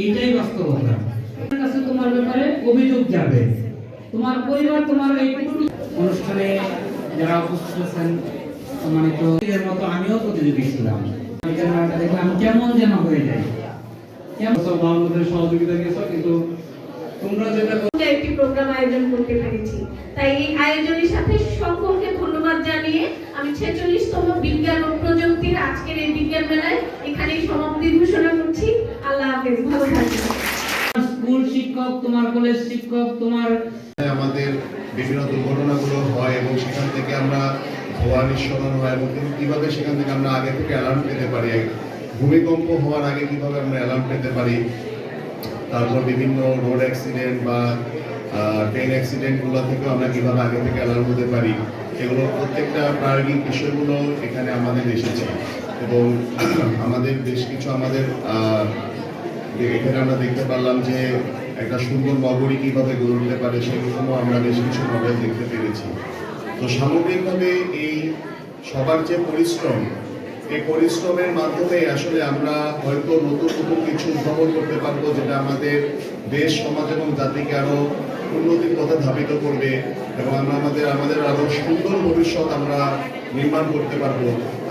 এইটাই বাস্তবতা। তোমার কাছে তোমার ব্যাপারে অভিযোগ যাবে। তোমার পরিবার তোমার এই অনুষ্ঠানে যারা উপস্থিত আছেন সম্মানিত এর মতো আমিও প্রতিযোগী ছিলাম। দেখলাম কেমন যেন হয়ে যায়। সহযোগিতা নিয়েছো কিন্তু তোমরা যেটা একটি প্রোগ্রাম আয়োজন করতে পেরেছি। তাই এই আয়োজনের সাথে সকলকে ধন্যবাদ জানিয়ে আমি ছেচল্লিশতম বিজ্ঞান হাফেজ ভালো থাকবেন স্কুল শিক্ষক তোমার কলেজ শিক্ষক তোমার আমাদের বিভিন্ন দুর্ঘটনাগুলো হয় এবং সেখান থেকে আমরা ধোয়া নিঃসরণ হয় এবং কীভাবে সেখান থেকে আমরা আগে থেকে অ্যালার্ম পেতে পারি? ভূমিকম্প হওয়ার আগে কীভাবে আমরা অ্যালার্ম পেতে পারি? তারপর বিভিন্ন রোড অ্যাক্সিডেন্ট বা ট্রেন অ্যাক্সিডেন্টগুলো থেকেও আমরা কীভাবে আগে থেকে অ্যালার্ম হতে পারি? এগুলো প্রত্যেকটা প্রায়োগিক বিষয়গুলো এখানে আমাদের এসেছে। এবং আমাদের বেশ কিছু আমাদের আহ, এখানে আমরা দেখতে পারলাম যে একটা সুন্দর নগরী কীভাবে গড়ে উঠতে পারে সেগুলো আমরা বেশ কিছু মডেল দেখতে পেরেছি। তো সামগ্রিকভাবে এই সবার যে পরিশ্রম, এই পরিশ্রমের মাধ্যমে আসলে আমরা হয়তো নতুন নতুন কিছু উদ্ভাবন করতে পারব যেটা আমাদের দেশ, সমাজ এবং জাতিকে আরও উন্নতির পথে ধাবিত করবে এবং আমরা আমাদের আমাদের আরও সুন্দর ভবিষ্যৎ আমরা নির্মাণ করতে পারব।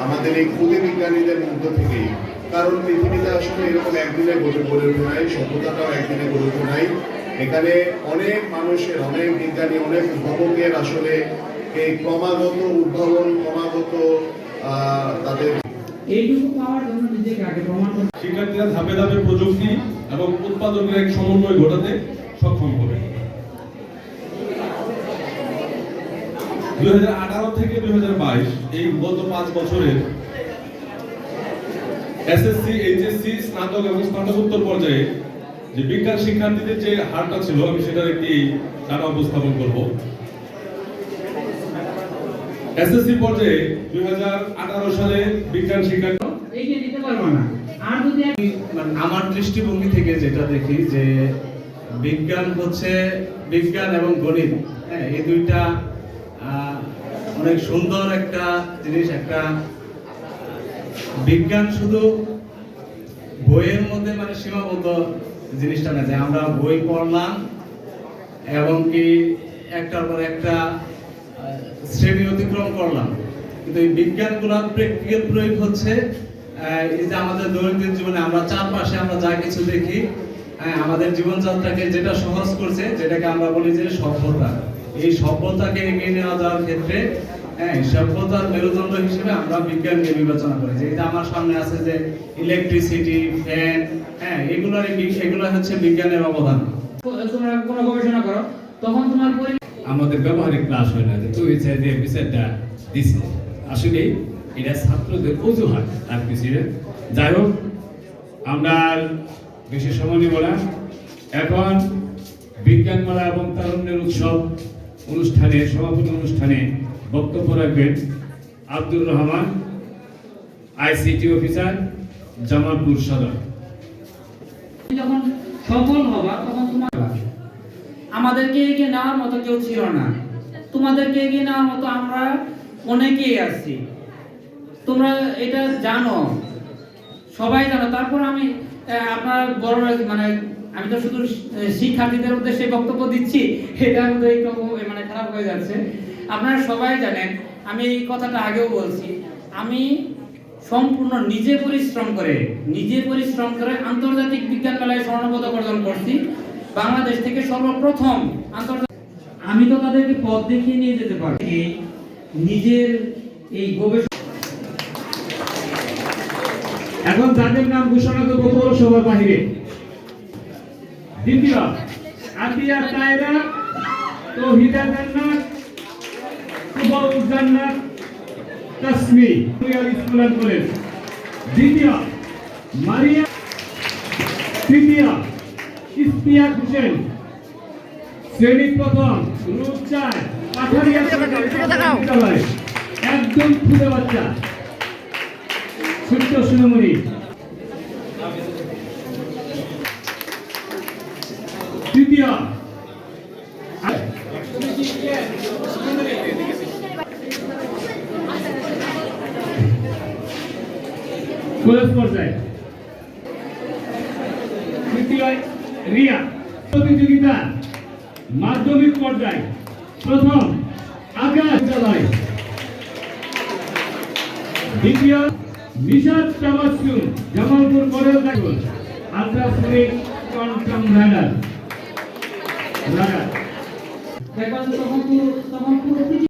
আমাদের এই ক্ষুদে বিজ্ঞানীদের মধ্য থেকেই কারণ পৃথিবীতে আসলে এরকম একদিনে গড়ে গড়ে ওঠে নাই সভ্যতাটাও একদিনে গড়ে ওঠে নাই। এখানে অনেক মানুষের অনেক বিজ্ঞানী অনেক উদ্ভাবকের আসলে এই ক্রমাগত উদ্ভাবন ক্রমাগত তাদের এইটুকু পাওয়ার জন্য নিজেকে আগে প্রমাণ শিক্ষার্থীরা ধাপে ধাপে প্রযুক্তি এবং উৎপাদনের এক সমন্বয় ঘটাতে সক্ষম হবে। দুই হাজার আঠারো থেকে দুই হাজার বাইশ এই গত পাঁচ বছরের এসএসসি এইচএসসি স্নাতক এবং স্নাতকোত্তর পর্যায়ে যে বিজ্ঞান শিক্ষার্থীদের যে হারটা ছিল আমি সেটার একটি ডাটা উপস্থাপন করব। এসএসসি পর্যায়ে দুই সালে বিজ্ঞান শিক্ষার্থী এইটা দিতে পারব না। আর যদি এক- মানে আমার দৃষ্টিভঙ্গি থেকে যেটা দেখি যে বিজ্ঞান হচ্ছে বিজ্ঞান এবং গণিত। হ্যাঁ এই দুইটা আহ, অনেক সুন্দর একটা জিনিস একটা বিজ্ঞান শুধু বইয়ের মধ্যে মানে সীমাবদ্ধ জিনিসটা না যে আমরা বই পড়লাম এবং কি একটার পর একটা শ্রেণি অতিক্রম করলাম। কিন্তু এই বিজ্ঞানগুলো প্র্যাকটিক্যাল প্রয়োগ হচ্ছে এই যে আমাদের দৈনন্দিন জীবনে আমরা চারপাশে আমরা যা কিছু দেখি হ্যাঁ, আমাদের জীবনযাত্রাকে যেটা সহজ করছে যেটাকে আমরা বলি যে সভ্যতা এই সভ্যতাকে এগিয়ে নেওয়া যাওয়ার ক্ষেত্রে হ্যাঁ সভ্যতার মেরুদণ্ড হিসেবে আমরা বিজ্ঞানকে বিবেচনা করি। যে এটা আমার সামনে আছে যে ইলেকট্রিসিটি ফ্যান হ্যাঁ এগুলোর এগুলো হচ্ছে বিজ্ঞানের অবদান। তোমরা কোনো গবেষণা করো তখন তোমার আমাদের ব্যবহারিক ক্লাস হয় না যে তুই দিছে আসলে এটা ছাত্রদের অজুহাত কিছু যাই হোক আমরা বেশি সময় নিব না। এখন বিজ্ঞান মেলা এবং তারুণ্যের উৎসব অনুষ্ঠানে সমাপনী অনুষ্ঠানে বক্তব্য রাখবেন আব্দুর রহমান, আইসিটি অফিসার, জামালপুর সদর। যখন সফল হবা, তখন তোমার আমাদেরকে এগিয়ে নেওয়ার মতো কেউ ছিল না। তোমাদেরকে এগিয়ে নেওয়ার মতো আমরা অনেকেই আছি। তোমরা এটা জানো, সবাই জানো। তারপর আমি আপনার বড় মানে আমি তো শুধু শিক্ষার্থীদের উদ্দেশ্যে বক্তব্য দিচ্ছি, এটা মানে খারাপ হয়ে যাচ্ছে। আপনারা সবাই জানেন আমি এই কথাটা আগেও বলছি আমি সম্পূর্ণ নিজে পরিশ্রম করে নিজে পরিশ্রম করে আন্তর্জাতিক বিজ্ঞান মেলায় স্বর্ণপদক অর্জন করছি বাংলাদেশ থেকে সর্বপ্রথম আন্তর্জাতিক আমি তো তাদেরকে পথ দেখিয়ে নিয়ে যেতে পারি। নিজের এই গবেষণা এখন যাদের নাম ঘোষণা করব পৌরসভার বাহিরে। দ্বিতীয় আতিয়া তায়রা Tauhida Jannat Kubaul Jannat Tasmi royal school and college. দ্বিতীয় মারিয়া তৃতীয় ইস্তিয়াক হোসেন। শ্রেণি প্রথম পাঠারিয়া বিদ্যালয়। একদম খুদে বাচ্চা। ছোট্ট সুনমণি তৃতীয় কলেজ পর্যায়ে বিদ্যালয় রিয়া প্রতিযোগিতা মাধ্যমিক পর্যায়ে, প্রথম আকাশ বিদ্যালয়। দ্বিতীয় Nishad Tabassum Jamalpur model school ultrasonic quantum radar. Radar. তখন তখন পুরো